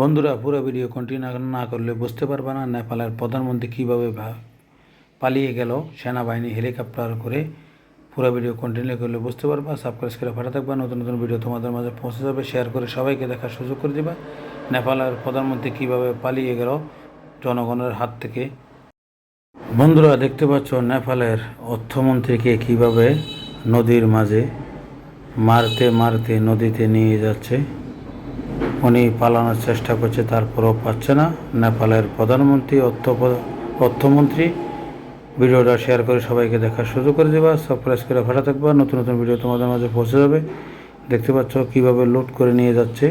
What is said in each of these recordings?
বন্ধুরা, পুরো video continue না করলে বুঝতে পারবে না নেপালের প্রধানমন্ত্রী কীভাবে পালিয়ে গেল সেনাবাহিনী হেলিকপ্টার করে। পুরো ভিডিও কন্টিনিউ করলে বুঝতে পারবা। সাবস্ক্রাইব করে ফাটা থাকবা। নতুন নতুন ভিডিও তোমাদের মাঝে পৌঁছে যাবে। শেয়ার করে সবাইকে দেখার সুযোগ করে দিবা। নেপালের প্রধানমন্ত্রী কীভাবে পালিয়ে গেল জনগণের হাত থেকে। বন্ধুরা, দেখতে পাচ্ছ নেপালের অর্থমন্ত্রীকে কীভাবে নদীর মাঝে মারতে মারতে নদীতে নিয়ে যাচ্ছে। উনি পালানোর চেষ্টা করছে তারপরও পাচ্ছে না। নেপালের প্রধানমন্ত্রী, অর্থ অর্থমন্ত্রী, ভিডিওটা শেয়ার করে সবাইকে দেখার সুযোগ করে দেবা। সাবস্ক্রাইব করে ভাড়া থাকবা। নতুন নতুন ভিডিও তোমাদের মাঝে পৌঁছে যাবে। দেখতে পাচ্ছ কীভাবে লুট করে নিয়ে যাচ্ছে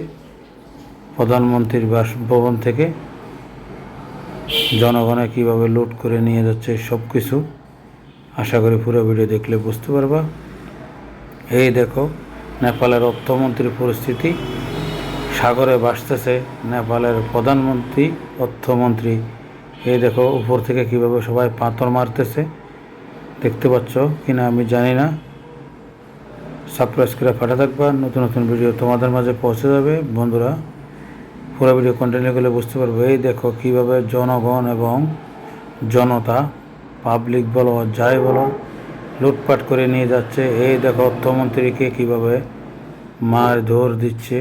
প্রধানমন্ত্রীর বাসভবন থেকে। জনগণে কীভাবে লুট করে নিয়ে যাচ্ছে সব কিছু আশা করি পুরো ভিডিও দেখলে বুঝতে পারবা। এই দেখো, নেপালের অর্থমন্ত্রীর পরিস্থিতি। সাগরে ভাসতেছে নেপালের প্রধানমন্ত্রী, অর্থমন্ত্রী। এই দেখো, উপর থেকে কীভাবে সবাই পাথর মারতেছে। দেখতে পাচ্ছ কিনা আমি জানি না। সাবস্ক্রাইব করে পাঠা থাকবা, নতুন নতুন ভিডিও তোমাদের মাঝে পৌঁছে যাবে। বন্ধুরা, পুরো ভিডিও কন্টিনিউ করলে বুঝতে পারবে, এই দেখো কীভাবে জনগণ এবং জনতা পাবলিক বলো, যাই বলো, লুটপাট করে নিয়ে যাচ্ছে। এই দেখো অর্থমন্ত্রীকে কীভাবে মার ধর দিচ্ছে।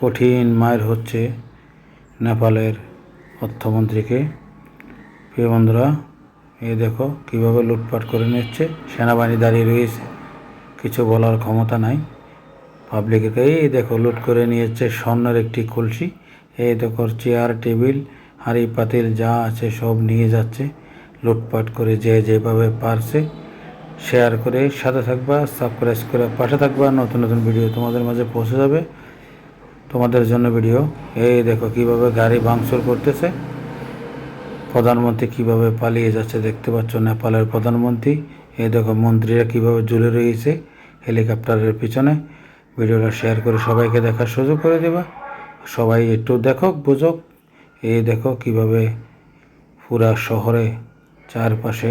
কঠিন মায়ের হচ্ছে নেপালের অর্থমন্ত্রীকে। প্রিয় বন্ধুরা, এই দেখো কীভাবে লুটপাট করে নিচ্ছে। সেনাবাহিনী দাঁড়িয়ে রয়েছে। কিছু বলার ক্ষমতা নাই। পাবলিককে এই দেখো লুট করে নিয়েছে স্বর্ণের একটি কলসি। এই দেখো চেয়ার টেবিল হাঁড়ি, পাতিল যা আছে সব নিয়ে যাচ্ছে। লুটপাট করে যে যেভাবে পারছে শেয়ার করে, সাথে থাকবা সাবস্ক্রাইব করে, পাশে থাকবা। নতুন নতুন ভিডিও তোমাদের মাঝে পৌঁছে যাবে। তোমাদের জন্য ভিডিও এই দেখো কীভাবে গাড়ি ভাঙচুর করতেছে। প্রধানমন্ত্রী কীভাবে পালিয়ে যাচ্ছে দেখতে পাচ্ছ নেপালের প্রধানমন্ত্রী। এই দেখো মন্ত্রীরা কীভাবে ঝুলে রয়েছে হেলিকপ্টারের পিছনে। ভিডিওটা শেয়ার করে সবাইকে দেখার সুযোগ করে দেবা। সবাই একটু দেখো বুঝুক এই দেখো কীভাবে পুরা শহরে চারপাশে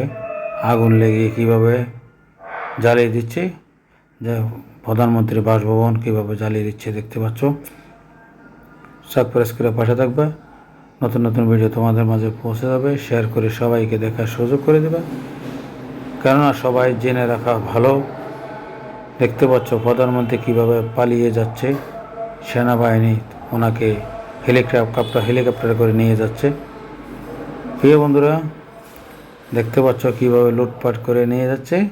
আগুন লেগে কীভাবে জ্বালিয়ে দিচ্ছে। যে প্রধানমন্ত্রীর বাসভবন কীভাবে জ্বালিয়ে দিচ্ছে দেখতে পাচ্ছ। সাবস্ক্রাইব করে পাশে থাকবে। নতুন নতুন ভিডিও তোমাদের মাঝে পৌঁছে যাবে। শেয়ার করে সবাইকে দেখার সুযোগ করে দেবে। কেননা সবাই জেনে রাখা ভালো। দেখতে পাচ্ছ প্রধানমন্ত্রী কীভাবে পালিয়ে যাচ্ছে। সেনাবাহিনী ওনাকে হেলিকপ্টার, হেলিকপ্টারে করে নিয়ে যাচ্ছে। প্রিয় বন্ধুরা, দেখতে পাচ্ছ কীভাবে লুটপাট করে নিয়ে যাচ্ছে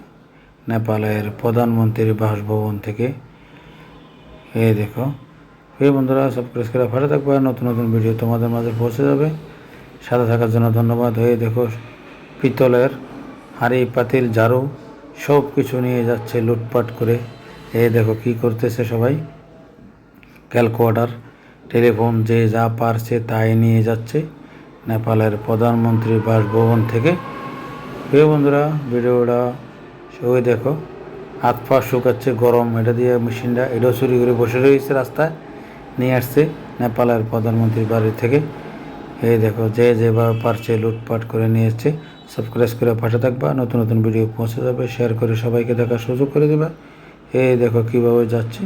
নেপালের প্রধানমন্ত্রীর বাসভবন থেকে। এই দেখো। এই বন্ধুরা সাবস্ক্রাইব করে ভালো থাকবে, আর নতুন নতুন ভিডিও তোমাদের মাঝে পৌঁছে যাবে। সাথে থাকার জন্য ধন্যবাদ। হয়ে দেখো, পিতলের হাঁড়ি, পাতিল, ঝাড়ু, সব কিছু নিয়ে যাচ্ছে লুটপাট করে। এ দেখো কি করতেছে সবাই। ক্যালকুয়াটার টেলিফোন, যে যা পারছে তাই নিয়ে যাচ্ছে নেপালের প্রধানমন্ত্রীর বাসভবন থেকে। প্রিয় বন্ধুরা, ভিডিওটা সবাই দেখো, হাত পা শুকাচ্ছে গরম, এটা দিয়ে মেশিনটা, এটাও চুরি করে বসে রয়েছে রাস্তায়। নিয়ে আসছে নেপালের প্রধানমন্ত্রীর বাড়ি থেকে। এই দেখো, যে যেভাবে পারছে লুটপাট করে নিয়ে এসছে। সাবস্ক্রাইব করে পাশে থাকবা, নতুন নতুন ভিডিও পৌঁছে যাবে। শেয়ার করে সবাইকে দেখার সুযোগ করে দেবা। এই দেখো কীভাবে যাচ্ছে।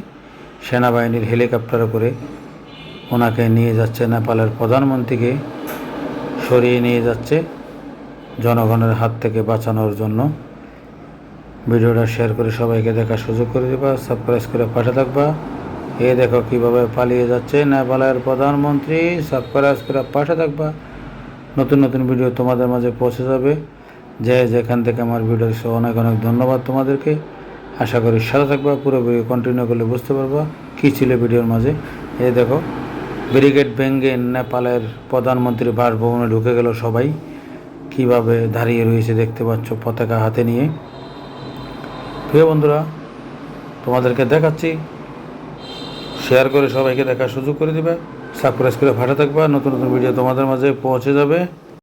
সেনাবাহিনীর হেলিকপ্টারে করে ওনাকে নিয়ে যাচ্ছে নেপালের প্রধানমন্ত্রীকে। সরিয়ে নিয়ে যাচ্ছে জনগণের হাত থেকে বাঁচানোর জন্য। ভিডিওটা শেয়ার করে সবাইকে দেখার সুযোগ করে দেবা। সাবস্ক্রাইব করে পাশে থাকবা। এ দেখো কীভাবে পালিয়ে যাচ্ছে। নেপালের প্রধানমন্ত্রী সাবস্ক্রাইব করে পাশে থাকবা। নতুন নতুন ভিডিও তোমাদের মাঝে পৌঁছে যাবে। যে যেখান থেকে আমার ভিডিও অনেক অনেক ধন্যবাদ তোমাদেরকে। আশা করি সাথে থাকবা, পুরো ভিডিও কন্টিনিউ করলে বুঝতে পারবা কী ছিল ভিডিওর মাঝে। এ দেখো, ব্রিগেড ভেঙ্গে নেপালের প্রধানমন্ত্রীর বাসভবনে ঢুকে গেল সবাই। কীভাবে দাঁড়িয়ে রয়েছে দেখতে পাচ্ছ পতাকা হাতে নিয়ে। প্রিয় বন্ধুরা, তোমাদেরকে দেখাচ্ছি শেয়ার করে সবাইকে দেখার সুযোগ করে দিবে। সাবস্ক্রাইব করে ফাটা থাকবে। নতুন নতুন ভিডিও তোমাদের মাঝে পৌঁছে যাবে।